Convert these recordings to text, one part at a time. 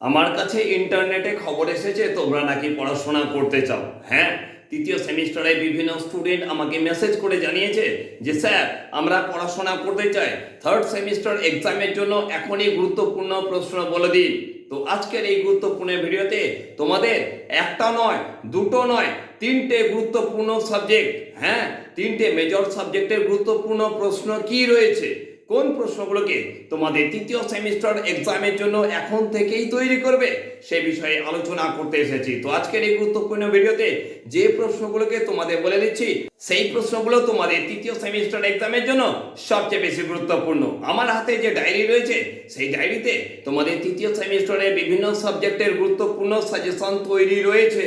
আমার কাছে ইন্টারনেটে খবর এসেছে, তোমরা নাকি পড়াশোনা করতে চাও। হ্যাঁ তৃতীয় সেমিস্টারে বিভিন্ন স্টুডেন্ট আমাকে মেসেজ করে জানিয়েছে যে, স্যার, আমরা পড়াশোনা করতে চাই। থার্ড সেমিস্টার এক্সামের জন্য এখনই গুরুত্বপূর্ণ প্রশ্ন বলে দিন। তো আজকের এই গুরুত্বপূর্ণ ভিডিওতে তোমাদের একটা নয়, দুটো নয়, তিনটে গুরুত্বপূর্ণ সাবজেক্ট হ্যাঁ তিনটে মেজর সাবজেক্টের গুরুত্বপূর্ণ প্রশ্ন কি রয়েছে? কোন প্রশ্নগুলোকে তোমাদের তৃতীয় সেমিস্টার এক্সামের জন্য এখন থেকেই তৈরি করবে, সে বিষয়ে আলোচনা করতে এসেছি। তো আজকের এই গুরুত্বপূর্ণ ভিডিওতে যে প্রশ্নগুলোকে তোমাদের বলে দিচ্ছি, সেই প্রশ্নগুলো তোমাদের তৃতীয় সেমিস্টার এক্সামের জন্য সবচেয়ে বেশি গুরুত্বপূর্ণ। আমার হাতে যে ডায়েরি রয়েছে, সেই ডায়েরিতে তোমাদের তৃতীয় সেমিস্টারে বিভিন্ন সাবজেক্টের গুরুত্বপূর্ণ সাজেশন তৈরি রয়েছে।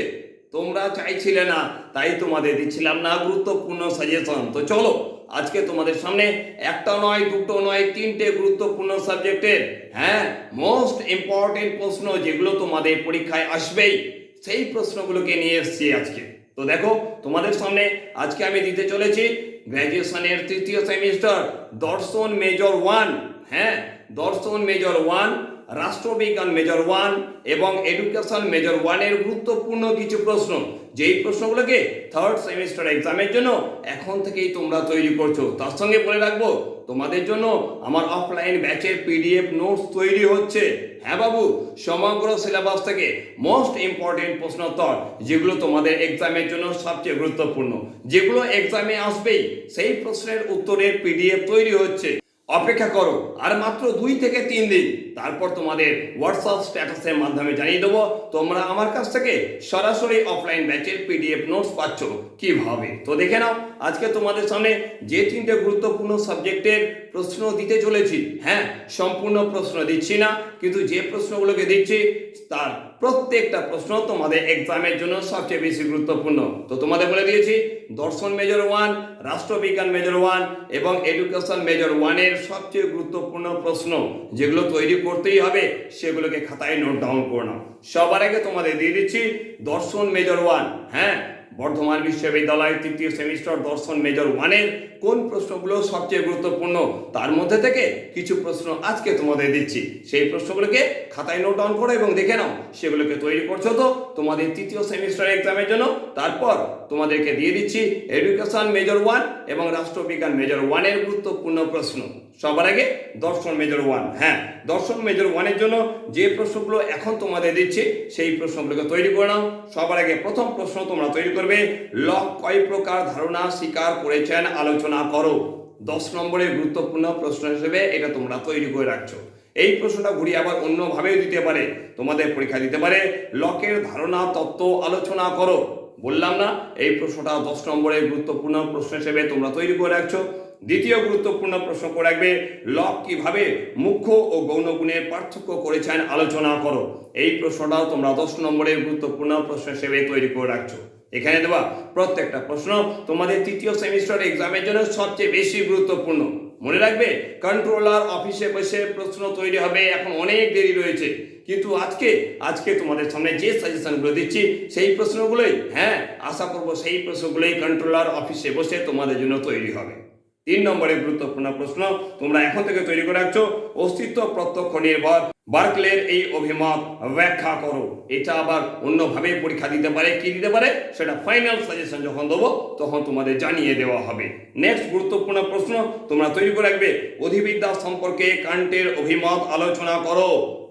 তোমরা চাইছিলে না, তাই তোমাদের দিচ্ছিলাম না গুরুত্বপূর্ণ সাজেশন তো চলো, আজকে তোমাদের সামনে একটা নয়, দুটো নয়, তিনটে গুরুত্বপূর্ণ সাবজেক্টের হ্যাঁ মোস্ট ইম্পর্টেন্ট প্রশ্ন যেগুলো তোমাদের পরীক্ষায় আসবেই, সেই প্রশ্নগুলোকে নিয়ে এসছি আজকে। তো দেখো, তোমাদের সামনে আজকে আমি দিতে চলেছি গ্র্যাজুয়েশনের তৃতীয় সেমিস্টার দর্শন মেজর ওয়ান হ্যাঁ দর্শন মেজর ওয়ান রাষ্ট্রবিজ্ঞান মেজর ওয়ান এবং এডুকেশন মেজর ওয়ানের গুরুত্বপূর্ণ কিছু প্রশ্ন। যেই প্রশ্নগুলোকে থার্ড সেমিস্টার এক্সামের জন্য এখন থেকেই তোমরা তৈরি করছ। তার সঙ্গে বলে রাখব, তোমাদের জন্য আমার অফলাইন ব্যাচের পিডিএফ নোটস তৈরি হচ্ছে। হ্যাঁ বাবু, সমগ্র সিলেবাস থেকে মোস্ট ইম্পর্টেন্ট প্রশ্নোত্তর যেগুলো তোমাদের এক্সামের জন্য সবচেয়ে গুরুত্বপূর্ণ। যেগুলো এক্সামে আসবেই, সেই প্রশ্নের উত্তরের পিডিএফ তৈরি হচ্ছে। অপেক্ষা করো, আর মাত্র দুই থেকে তিন দিন। তারপর তোমাদের হোয়াটসঅ্যাপ স্ট্যাটাসের মাধ্যমে জানিয়ে দেবো, তোমরা আমার কাছ থেকে সরাসরি অফলাইন ব্যাচের পিডিএফ নোটস পাচ্ছ। কীভাবে? তো দেখে নাও, আজকে তোমাদের সামনে যে তিনটে গুরুত্বপূর্ণ সাবজেক্টের প্রশ্ন দিতে চলেছি। হ্যাঁ সম্পূর্ণ প্রশ্ন দিচ্ছি না, কিন্তু যে প্রশ্নগুলোকে দিচ্ছি, তার প্রত্যেকটা প্রশ্ন তোমাদের এক্সামের জন্য সবচেয়ে বেশি গুরুত্বপূর্ণ। তো তোমাদের বলে দিয়েছি, দর্শন মেজর ওয়ান রাষ্ট্রবিজ্ঞান মেজর ওয়ান এবং এডুকেশন মেজর ওয়ানের সবচেয়ে গুরুত্বপূর্ণ প্রশ্ন যেগুলো তৈরি করতেই হবে, সেগুলোকে খাতায় নোট ডাউন করে নাও। সবার আগে তোমাদের দিয়ে দিচ্ছি, দর্শন মেজর ওয়ান হ্যাঁ? বর্ধমান বিশ্ববিদ্যালয়ের তৃতীয় সেমিস্টার দর্শন মেজর ওয়ানের কোন প্রশ্নগুলো সবচেয়ে গুরুত্বপূর্ণ? তার মধ্যে থেকে কিছু প্রশ্ন আজকে তোমাদের দিচ্ছি। সেই প্রশ্নগুলোকে খাতায় নোট ডাউন করো এবং দেখে নাও, সেগুলোকে তৈরি করছ তো তোমাদের তৃতীয় সেমিস্টার এক্সামের জন্য। তারপর তোমাদেরকে দিয়ে দিচ্ছি এডুকেশন মেজর ওয়ান এবং রাষ্ট্রবিজ্ঞান মেজর ওয়ানের গুরুত্বপূর্ণ প্রশ্ন। সবার আগে দর্শন মেজর ওয়ান হ্যাঁ দর্শন মেজর ওয়ানের জন্য যে প্রশ্নগুলো এখন তোমাদের দিচ্ছি, সেই প্রশ্নগুলোকে তৈরি করে নাও। সবার আগে প্রথম প্রশ্ন তোমরা তৈরি করবে, লক কয় প্রকার ধারণা স্বীকার করেছেন, আলোচনা করো। দশ নম্বরের গুরুত্বপূর্ণ প্রশ্ন হিসেবে এটা তোমরা তৈরি করে রাখছো। এই প্রশ্নটা ঘুরিয়ে আবার অন্যভাবেও দিতে পারে, তোমাদের পরীক্ষা দিতে পারে। লকের ধারণা, তত্ত্ব, আলোচনা করো। বললাম না, এই প্রশ্নটা দশ নম্বরের গুরুত্বপূর্ণ প্রশ্ন হিসেবে তোমরা তৈরি করে রাখছো। দ্বিতীয় গুরুত্বপূর্ণ প্রশ্ন করে রাখবে, লক কীভাবে মুখ্য ও গৌণ গুণের পার্থক্য করেছেন আলোচনা করো। এই প্রশ্নটাও তোমরা দশ নম্বরের গুরুত্বপূর্ণ প্রশ্ন হিসেবে তৈরি করে রাখছো। এখানে দেওয়া প্রত্যেকটা প্রশ্ন তোমাদের তৃতীয় সেমিস্টার এক্সামের জন্য সবচেয়ে বেশি গুরুত্বপূর্ণ। মনে রাখবে কন্ট্রোলার অফিসে বসে প্রশ্ন তৈরি হবে, এখন অনেক দেরি রয়েছে। কিন্তু আজকে আজকে তোমাদের সামনে যে সাজেশনগুলো দিচ্ছি, সেই প্রশ্নগুলোই হ্যাঁ আশা করব সেই প্রশ্নগুলোই কন্ট্রোলার অফিসে বসে তোমাদের জন্য তৈরি হবে। তিন নম্বরের গুরুত্বপূর্ণ প্রশ্ন, তোমরা এখন থেকে তৈরি করে রাখছো অস্তিত্ব প্রত্যক্ষ নির্ভর। বার্কলের এই অভিমত ব্যাখ্যা করো। এটা আবার অন্যভাবে পরীক্ষা দিতে পারে, কি দিতে পারে? সেটা ফাইনাল সাজেশন যখন দেবো, তখন তোমাদের জানিয়ে দেওয়া হবে। নেক্সট গুরুত্বপূর্ণ প্রশ্ন, তোমরা তৈরি করে রাখবে। অধিবিদ্যা সম্পর্কে কান্টের অভিমত আলোচনা করো।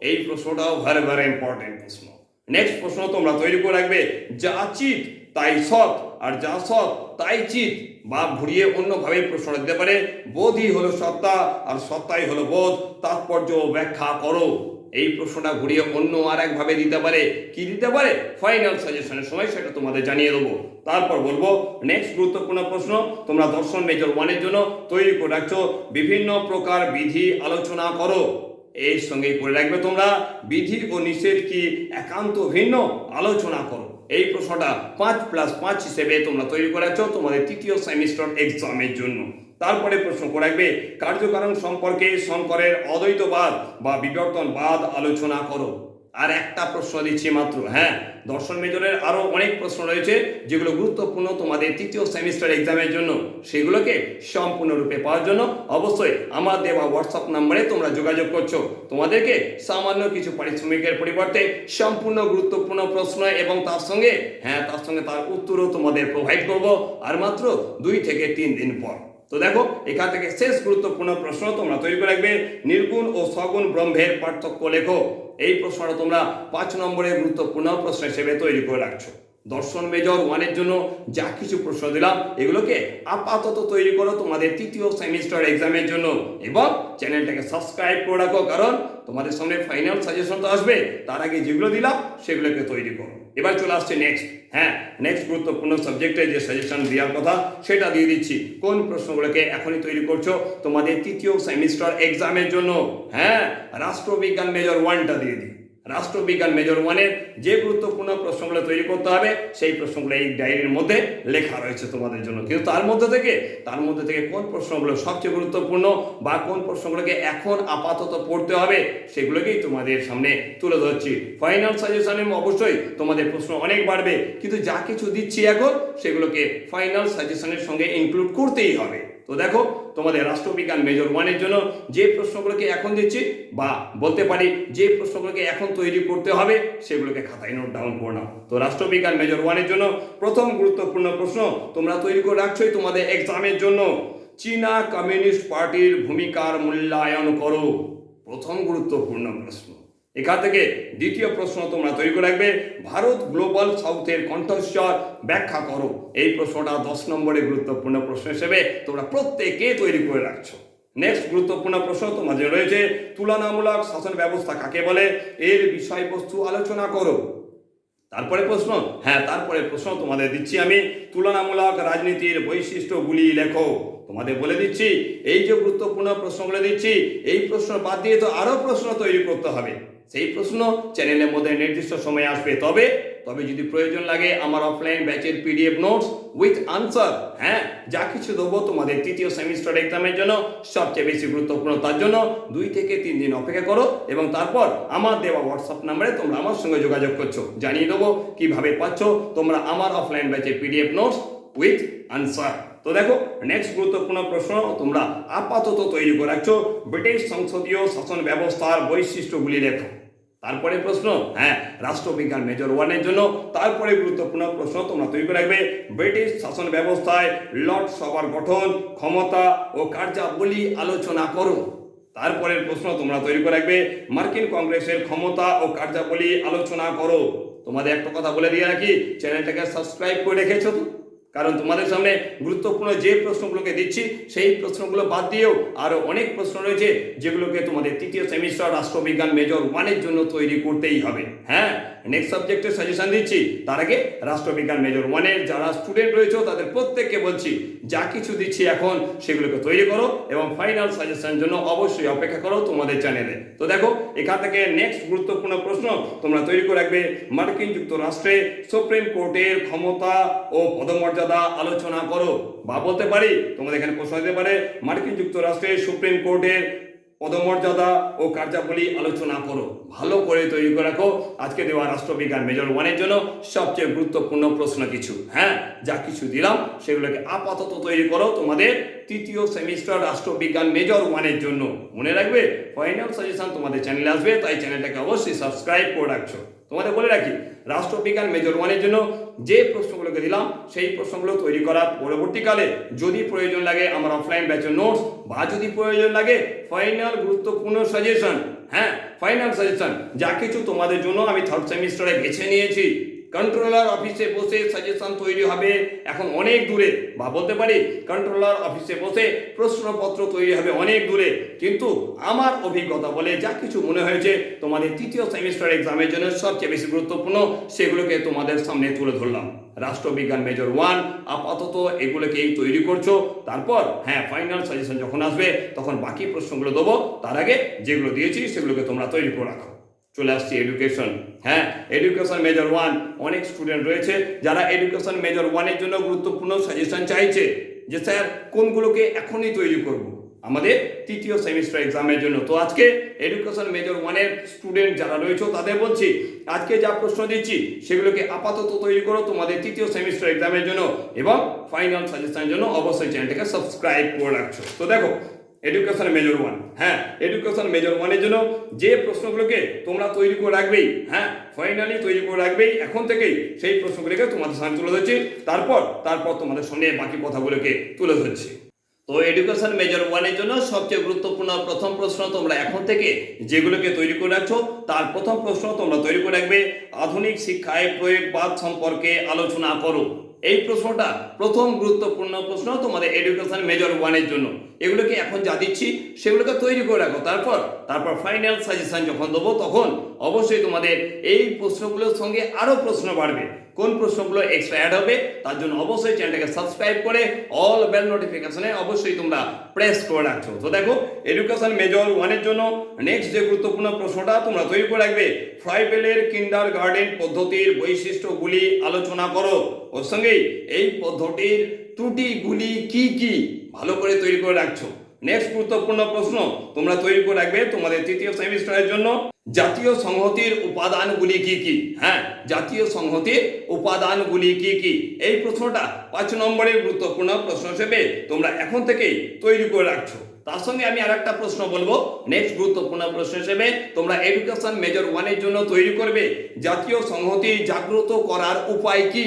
এই প্রশ্নটাও ভেরি ভেরি ইম্পর্টেন্ট প্রশ্ন। নেক্সট প্রশ্ন তোমরা তৈরি করে রাখবে, যা চিত তাই সৎ, আর যা সৎ, তাই চিত বা ঘুরিয়ে অন্যভাবে প্রশ্ন দিতে পারে। বোধই হলো সত্তা, আর সত্তাই হলো বোধ। তাৎপর্য ব্যাখ্যা করো। এই প্রশ্নটা ঘুরিয়ে অন্য আর একভাবে দিতে পারে। কি দিতে পারে? ফাইনাল সাজেশনের সময় সেটা তোমাদের জানিয়ে দেবো। তারপর বলব নেক্সট গুরুত্বপূর্ণ প্রশ্ন, তোমরা দর্শন মেজর ওয়ানের জন্য তৈরি করে রাখছো। বিভিন্ন প্রকার বিধি আলোচনা করো। এর সঙ্গেই করে রাখবে তোমরা। বিধি ও নিষেধ কি একান্ত ভিন্ন? আলোচনা করো। এই প্রশ্নটা পাঁচ প্লাস পাঁচ হিসেবে তোমরা তৈরি করেছ তোমাদের তৃতীয় সেমিস্টার এক্সামের জন্য। তারপরে প্রশ্ন করে রাখবে, কার্যকারণ সম্পর্কে শঙ্করের অদ্বৈতবাদ বা বিবর্তনবাদ আলোচনা করো। আর একটা প্রশ্ন দিচ্ছি মাত্র হ্যাঁ? দর্শন মেজরের আরও অনেক প্রশ্ন রয়েছে, যেগুলো গুরুত্বপূর্ণ তোমাদের তৃতীয় সেমিস্টার এক্সামের জন্য। সেগুলোকে সম্পূর্ণরূপে পাওয়ার জন্য অবশ্যই আমার দেওয়া হোয়াটসঅ্যাপ নাম্বারে তোমরা যোগাযোগ করছ। তোমাদেরকে সামান্য কিছু পারিশ্রমিকের পরিবর্তে সম্পূর্ণ গুরুত্বপূর্ণ প্রশ্ন এবং তার সঙ্গে হ্যাঁ তার সঙ্গে তার উত্তরও তোমাদের প্রোভাইড করব, আর মাত্র দুই থেকে তিন দিন পর। তো দেখো, এখান থেকে শেষ গুরুত্বপূর্ণ প্রশ্ন তোমরা তৈরি করে রাখবে। নির্গুণ ও সগুণ ব্রহ্মের পার্থক্য লেখো। এই প্রশ্নটা তোমরা পাঁচ নম্বরের গুরুত্বপূর্ণ প্রশ্ন হিসেবে তৈরি করে রাখছো। দর্শন মেজর ওয়ানের জন্য যা কিছু প্রশ্ন দিলাম, এগুলোকে আপাতত তৈরি করো তোমাদের তৃতীয় সেমিস্টার এক্সামের জন্য। এবং চ্যানেলটাকে সাবস্ক্রাইব করে রাখো, কারণ তোমাদের সামনে ফাইনাল সাজেশন তো আসবে। তার আগে যেগুলো দিলাম, সেগুলোকে তৈরি করো। এবার চলে আসছে নেক্সট হ্যাঁ নেক্সট গুরুত্বপূর্ণ সাবজেক্টে যে সাজেশন দেওয়ার কথা, সেটা দিয়ে দিচ্ছি। কোন প্রশ্নগুলোকে এখনই তৈরি করছ? তোমাদের তৃতীয় সেমিস্টার এক্সামের জন্য। হ্যাঁ রাষ্ট্রবিজ্ঞান মেজর ওয়ানটা দিয়ে দিই রাষ্ট্রবিজ্ঞান মেজর ওয়ানের যে গুরুত্বপূর্ণ প্রশ্নগুলো তৈরি করতে হবে, সেই প্রশ্নগুলো এই ডায়েরির মধ্যে লেখা রয়েছে তোমাদের জন্য। কিন্তু তার মধ্যে থেকে, তার মধ্যে থেকে কোন প্রশ্নগুলো সবচেয়ে গুরুত্বপূর্ণ বা কোন প্রশ্নগুলোকে এখন আপাতত পড়তে হবে, সেগুলোকেই তোমাদের সামনে তুলে ধরছি। ফাইনাল সাজেশনে অবশ্যই তোমাদের প্রশ্ন অনেক বাড়বে, কিন্তু যা কিছু দিচ্ছি এখন, সেগুলোকে ফাইনাল সাজেশনের সঙ্গে ইনক্লুড করতেই হবে। তো দেখো, তোমাদের রাষ্ট্রবিজ্ঞান মেজর ওয়ানের জন্য যে প্রশ্নগুলোকে এখন দিচ্ছি বা বলতে পারি যে প্রশ্নগুলোকে এখন তৈরি করতে হবে, সেগুলোকে খাতায় নোট ডাউন করে নাও। তো রাষ্ট্রবিজ্ঞান মেজর ওয়ানের জন্য প্রথম গুরুত্বপূর্ণ প্রশ্ন তোমরা তৈরি করে রাখছোই তোমাদের এক্সামের জন্য। চীনা কমিউনিস্ট পার্টির ভূমিকার মূল্যায়ন করো। প্রথম গুরুত্বপূর্ণ প্রশ্ন। এখান থেকে দ্বিতীয় প্রশ্ন তোমরা তৈরি করে রাখবে। ভারত গ্লোবাল সাউথের কণ্ঠস্বর ব্যাখ্যা করো। এই প্রশ্নটা দশ নম্বরে গুরুত্বপূর্ণ প্রশ্ন হিসেবে তোমরা প্রত্যেকে তৈরি করে রাখছো। নেক্সট গুরুত্বপূর্ণ প্রশ্ন তোমাদের রয়েছে, তুলনামূলক শাসন ব্যবস্থা কাকে বলে? এর বিষয়বস্তু আলোচনা করো। তারপরে প্রশ্ন হ্যাঁ তারপরে প্রশ্ন তোমাদের দিচ্ছি আমি। তুলনামূলক রাজনীতির বৈশিষ্ট্যগুলি লেখো। তোমাদের বলে দিচ্ছি, এই যে গুরুত্বপূর্ণ প্রশ্নগুলো দিচ্ছি, এই প্রশ্ন বাদ দিয়ে তো আরও প্রশ্ন তৈরি করতে হবে। সেই প্রশ্ন চ্যানেলের মধ্যে নির্দিষ্ট সময় আসবে। তবে তবে যদি প্রয়োজন লাগে আমার অফলাইন ব্যাচের পিডিএফ নোটস উইথ আনসার হ্যাঁ যা কিছু দেবো তোমাদের তৃতীয় সেমিস্টার এক্সামের জন্য সবচেয়ে বেশি গুরুত্বপূর্ণ। তার জন্য দুই থেকে তিন দিন অপেক্ষা করো এবং তারপর আমার দেওয়া হোয়াটসঅ্যাপ নাম্বারে তোমরা আমার সঙ্গে যোগাযোগ করছ। জানিয়ে দেবো কীভাবে পাচ্ছ তোমরা আমার অফলাইন ব্যাচের পিডিএফ নোটস উইথ আনসার তো দেখো নেক্সট গুরুত্বপূর্ণ প্রশ্ন, তোমরা আপাতত তৈরি করে রাখছো। ব্রিটিশ সংসদীয় শাসন ব্যবস্থার বৈশিষ্ট্যগুলি লেখো। তারপরে প্রশ্ন হ্যাঁ রাষ্ট্রবিজ্ঞান মেজর ওয়ানের জন্য, তারপরে গুরুত্বপূর্ণ প্রশ্ন তোমরা তৈরি রাখবে। ব্রিটিশ শাসন ব্যবস্থায় লর্ড সভার গঠন, ক্ষমতা ও কার্যাবলী আলোচনা করো। তারপরের প্রশ্ন তোমরা তৈরি করে রাখবে, মার্কিন কংগ্রেসের ক্ষমতা ও কার্যাবলী আলোচনা করো। তোমাদের একটা কথা বলে দিয়ে রাখি, চ্যানেলটাকে সাবস্ক্রাইব করে রেখেছো তো? কারণ তোমাদের সামনে গুরুত্বপূর্ণ যে প্রশ্নগুলোকে দিচ্ছি, সেই প্রশ্নগুলো বাদ দিয়েও আরও অনেক প্রশ্ন রয়েছে যেগুলোকে তোমাদের তৃতীয় সেমিস্টার রাষ্ট্রবিজ্ঞান মেজর ওয়ানের জন্য তৈরি করতেই হবে। হ্যাঁ? নেক্সট সাবজেক্টের সাজেশন দিচ্ছি। তার আগে রাষ্ট্রবিজ্ঞান মেজর ওয়ানের যারা স্টুডেন্ট রয়েছে, তাদের প্রত্যেককে বলছি, যা কিছু দিচ্ছি এখন, সেগুলোকে তৈরি করো এবং ফাইনাল সাজেশনের জন্য অবশ্যই অপেক্ষা করো তোমাদের চ্যানেলে তো দেখো, এখান থেকে নেক্সট গুরুত্বপূর্ণ প্রশ্ন তোমরা তৈরি করে রাখবে। মার্কিন যুক্তরাষ্ট্রে সুপ্রিম কোর্টের ক্ষমতা ও পদমর্যাদা আলোচনা করো। বা বলতে পারি, তোমাদের এখানে প্রশ্ন দিতে পারে, মার্কিন যুক্তরাষ্ট্রের সুপ্রিম কোর্টের পদমর্যাদা ও কার্যাবলী আলোচনা করো। ভালো করে তৈরি করে রাখো। আজকে দেওয়া রাষ্ট্রবিজ্ঞান মেজর ওয়ানের জন্য সবচেয়ে গুরুত্বপূর্ণ প্রশ্ন কিছু। হ্যাঁ যা কিছু দিলাম, সেগুলোকে আপাতত তৈরি করো তোমাদের তৃতীয় সেমিস্টার রাষ্ট্রবিজ্ঞান মেজর ওয়ানের জন্য। মনে রাখবে, ফাইনাল সাজেশন তোমাদের চ্যানেলে আসবে, তাই চ্যানেলটাকে অবশ্যই সাবস্ক্রাইব করে রাখছো। তোমাদের বলে রাখি, রাষ্ট্রবিজ্ঞান মেজর ওয়ানের জন্য যে প্রশ্নগুলোকে দিলাম, সেই প্রশ্নগুলো তৈরি করার পরবর্তীকালে যদি প্রয়োজন লাগে আমার অফলাইন ব্যাচের নোটস বা যদি প্রয়োজন লাগে ফাইনাল গুরুত্বপূর্ণ সাজেশন হ্যাঁ ফাইনাল সাজেশন যা কিছু তোমাদের জন্য আমি থার্ড সেমিস্টারে বেছে নিয়েছি। কন্ট্রোলার অফিসে বসে সাজেশন তৈরি হবে। এখন অনেক দূরে, বা বলতে পারি কন্ট্রোলার অফিসে বসে প্রশ্নপত্র তৈরি হবে অনেক দূরে। কিন্তু আমার অভিজ্ঞতা বলে যা কিছু মনে হয়েছে, তোমাদের তৃতীয় সেমিস্টার এক্সামের জন্য সবচেয়ে বেশি গুরুত্বপূর্ণ, সেগুলোকে তোমাদের সামনে তুলে ধরলাম। রাষ্ট্রবিজ্ঞান মেজর ওয়ান আপাতত এগুলোকেই তৈরি করছ। তারপর হ্যাঁ ফাইনাল সাজেশন যখন আসবে, তখন বাকি প্রশ্নগুলো দেবো। তার আগে যেগুলো দিয়েছি, সেগুলোকে তোমরা তৈরি করে রাখো। চলে আসছি এডুকেশন হ্যাঁ এডুকেশন মেজর ওয়ান অনেক স্টুডেন্ট রয়েছে যারা এডুকেশন মেজর ওয়ানের জন্য গুরুত্বপূর্ণ সাজেশন চাইছে যে, স্যার, কোনগুলোকে এখনই তৈরি করব? আমাদের তৃতীয় সেমিস্টার এক্সামের জন্য। তো আজকে এডুকেশন মেজর ওয়ানের স্টুডেন্ট যারা রয়েছে, তাদের বলছি, আজকে যা প্রশ্ন দিচ্ছি, সেগুলোকে আপাতত তৈরি করো তোমাদের তৃতীয় সেমিস্টার এক্সামের জন্য এবং ফাইনাল সাজেশনের জন্য অবশ্যই চ্যানেলটাকে সাবস্ক্রাইব করে রাখছো। তো দেখো এডুকেশন মেজর ওয়ান হ্যাঁ এডুকেশন মেজর ওয়ানের জন্য যে প্রশ্নগুলোকে তোমরা তৈরি করে রাখবেই হ্যাঁ ফাইনালি তৈরি করে রাখবেই, এখন থেকেই সেই প্রশ্নগুলোকে তোমাদের সামনে তুলে ধরছি। তারপর তারপর তোমাদের সামনে বাকি কথাগুলোকে তুলে ধরছি। তো এডুকেশন মেজর ওয়ানের জন্য সবচেয়ে গুরুত্বপূর্ণ প্রথম প্রশ্ন তোমরা এখন থেকে যেগুলোকে তৈরি করে রাখছো, তার প্রথম প্রশ্ন তোমরা তৈরি করে রাখবে, আধুনিক শিক্ষায় প্রয়োগবাদ সম্পর্কে আলোচনা করো। এই প্রশ্নটা প্রথম গুরুত্বপূর্ণ প্রশ্ন তোমাদের এডুকেশন মেজর ওয়ানের জন্য। এগুলোকে এখন যা দিচ্ছি, সেগুলোকে তৈরি করে রাখো। তারপর তারপর ফাইনাল সাজেশন যখন দেবো, তখন অবশ্যই তোমাদের এই প্রশ্নগুলোর সঙ্গে আরও প্রশ্ন বাড়বে। কোন প্রশ্নগুলো এক্সট্রা অ্যাড হবে, তার জন্য অবশ্যই চ্যানেলটাকে সাবস্ক্রাইব করে অল বেল নোটিফিকেশনে অবশ্যই তোমরা প্রেস করে রাখছো। তো দেখো এডুকেশন মেজর ওয়ানের জন্য নেক্সট যে গুরুত্বপূর্ণ প্রশ্নটা তোমরা তৈরি করে রাখবে ফ্রাইবেলের কিন্ডার গার্ডেন পদ্ধতির বৈশিষ্ট্যগুলি আলোচনা করো। ওর সঙ্গেই এই পদ্ধতির ত্রুটিগুলি কি কি? ভালো করে তৈরি করে রাখছো। নেক্সট গুরুত্বপূর্ণ প্রশ্ন, তোমরা তৈরি করে রাখবে তোমাদের তৃতীয় সেমিস্টারের জন্য। জাতীয় সংহতির উপাদানগুলি কি কি? হ্যাঁ জাতীয় সংহতির উপাদানগুলি কি কি? এই প্রশ্নটা পাঁচ নম্বরের গুরুত্বপূর্ণ প্রশ্ন হিসেবে তোমরা এখন থেকেই তৈরি করে রাখছো। তার সঙ্গে আমি আর একটা প্রশ্ন বলব। নেক্সট গুরুত্বপূর্ণ প্রশ্ন হিসেবে তোমরা এডুকেশন মেজর ওয়ানের জন্য তৈরি করবে। জাতীয় সংহতি জাগ্রত করার উপায় কি?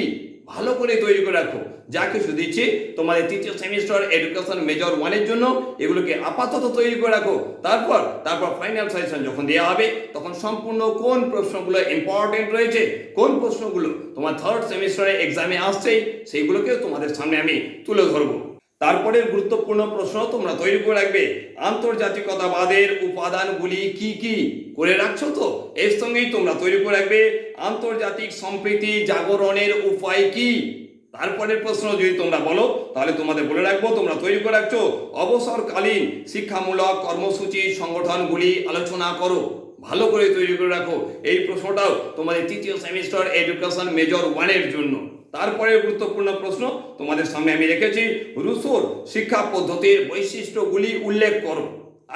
ভালো করে তৈরি করে রাখো। যা কিছু দিচ্ছি, তোমাদের তৃতীয় সেমিস্টার এডুকেশন মেজর ওয়ানের জন্য এগুলোকে আপাতত তৈরি করে রাখো। তারপর তারপর ফাইনাল সাজেশন যখন দেওয়া হবে, তখন সম্পূর্ণ কোন প্রশ্নগুলো ইম্পর্টেন্ট রয়েছে, কোন প্রশ্নগুলো তোমার থার্ড সেমিস্টারে এক্সামে আসছেই, সেইগুলোকেও তোমাদের সামনে আমি তুলে ধরবো। তারপরের গুরুত্বপূর্ণ প্রশ্ন তোমরা তৈরি করে রাখবে। আন্তর্জাতিকতাবাদের উপাদানগুলি কি কি? করে রাখছো তো? এর সঙ্গেই তোমরা তৈরি করে রাখবে। আন্তর্জাতিক সম্প্রীতি জাগরণের উপায় কি? তারপরের প্রশ্ন যদি তোমরা বলো, তাহলে তোমাদের বলে রাখব, তোমরা তৈরি করে রাখছো। অবসরকালীন শিক্ষামূলক কর্মসূচি সংগঠনগুলি আলোচনা করো। ভালো করে তৈরি করে রাখো। এই প্রশ্নটাও তোমাদের তৃতীয় সেমিস্টার এডুকেশন মেজর ওয়ানের জন্য। তারপরে গুরুত্বপূর্ণ প্রশ্ন তোমাদের সামনে আমি রেখেছি। রুশোর শিক্ষা পদ্ধতির বৈশিষ্ট্যগুলি উল্লেখ করো।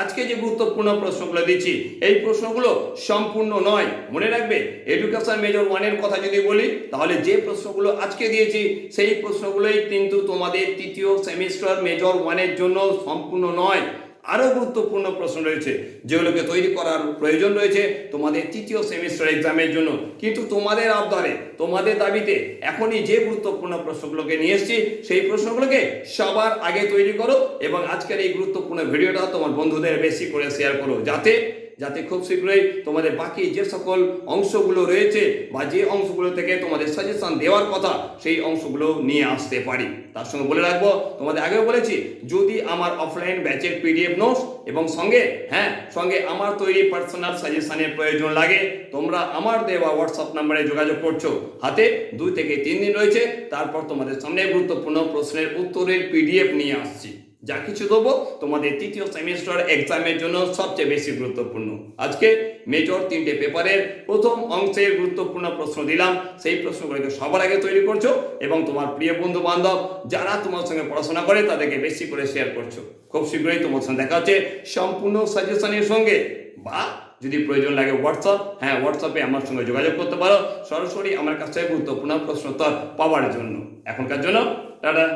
আজকে যে গুরুত্বপূর্ণ প্রশ্নগুলো দিচ্ছি, এই প্রশ্নগুলো সম্পূর্ণ নয়। মনে রাখবে এডুকেশন মেজর ওয়ানের কথা যদি বলি, তাহলে যে প্রশ্নগুলো আজকে দিয়েছি, সেই প্রশ্নগুলোই কিন্তু তোমাদের তৃতীয় সেমিস্টার মেজর ওয়ানের জন্য সম্পূর্ণ নয়। আরও গুরুত্বপূর্ণ প্রশ্ন রয়েছে, যেগুলোকে তৈরি করার প্রয়োজন রয়েছে তোমাদের তৃতীয় সেমিস্টার এক্সামের জন্য। কিন্তু তোমাদের আবদারে, তোমাদের দাবিতে এখনই যে গুরুত্বপূর্ণ প্রশ্নগুলোকে নিয়ে এসেছি, সেই প্রশ্নগুলোকে সবার আগে তৈরি করো এবং আজকের এই গুরুত্বপূর্ণ ভিডিওটা তোমার বন্ধুদের বেশি করে শেয়ার করো, যাতে যাতে খুব শীঘ্রই তোমাদের বাকি যে সকল অংশগুলো রয়েছে বা যে অংশগুলো থেকে তোমাদের সাজেশন দেওয়ার কথা, সেই অংশগুলো নিয়ে আসতে পারি। তার সঙ্গে বলে রাখব, তোমাদের আগেও বলেছি, যদি আমার অফলাইন ব্যাচের পিডিএফ নোটস এবং সঙ্গে হ্যাঁ সঙ্গে আমার তৈরি পার্সোনাল সাজেশনের প্রয়োজন লাগে, তোমরা আমার দেওয়া হোয়াটসঅ্যাপ নাম্বারে যোগাযোগ করছ। হাতে দুই থেকে তিন দিন রয়েছে, তারপর তোমাদের সামনে গুরুত্বপূর্ণ প্রশ্নের উত্তরের পিডিএফ নিয়ে আসছি। যা কিছু দেবো তোমাদের তৃতীয় সেমিস্টার এক্সামের জন্য সবচেয়ে বেশি গুরুত্বপূর্ণ। আজকে মেজর তিনটে পেপারের প্রথম অংশের গুরুত্বপূর্ণ প্রশ্ন দিলাম। সেই প্রশ্নগুলোকে সবার আগে তৈরি করছ এবং তোমার প্রিয় বন্ধু বান্ধব যারা তোমার সঙ্গে পড়াশোনা করে তাদেরকে বেশি করে শেয়ার করছ। খুব শীঘ্রই তোমার সঙ্গে দেখা হচ্ছে। সম্পূর্ণ সাজেশনের সঙ্গে বা যদি প্রয়োজন লাগে হোয়াটসঅ্যাপ হ্যাঁ হোয়াটসঅ্যাপে আমার সঙ্গে যোগাযোগ করতে পারো। সরাসরি আমার কাছে গুরুত্বপূর্ণ প্রশ্নোত্তর পাওয়ার জন্য। এখনকার জন্য, টাটা।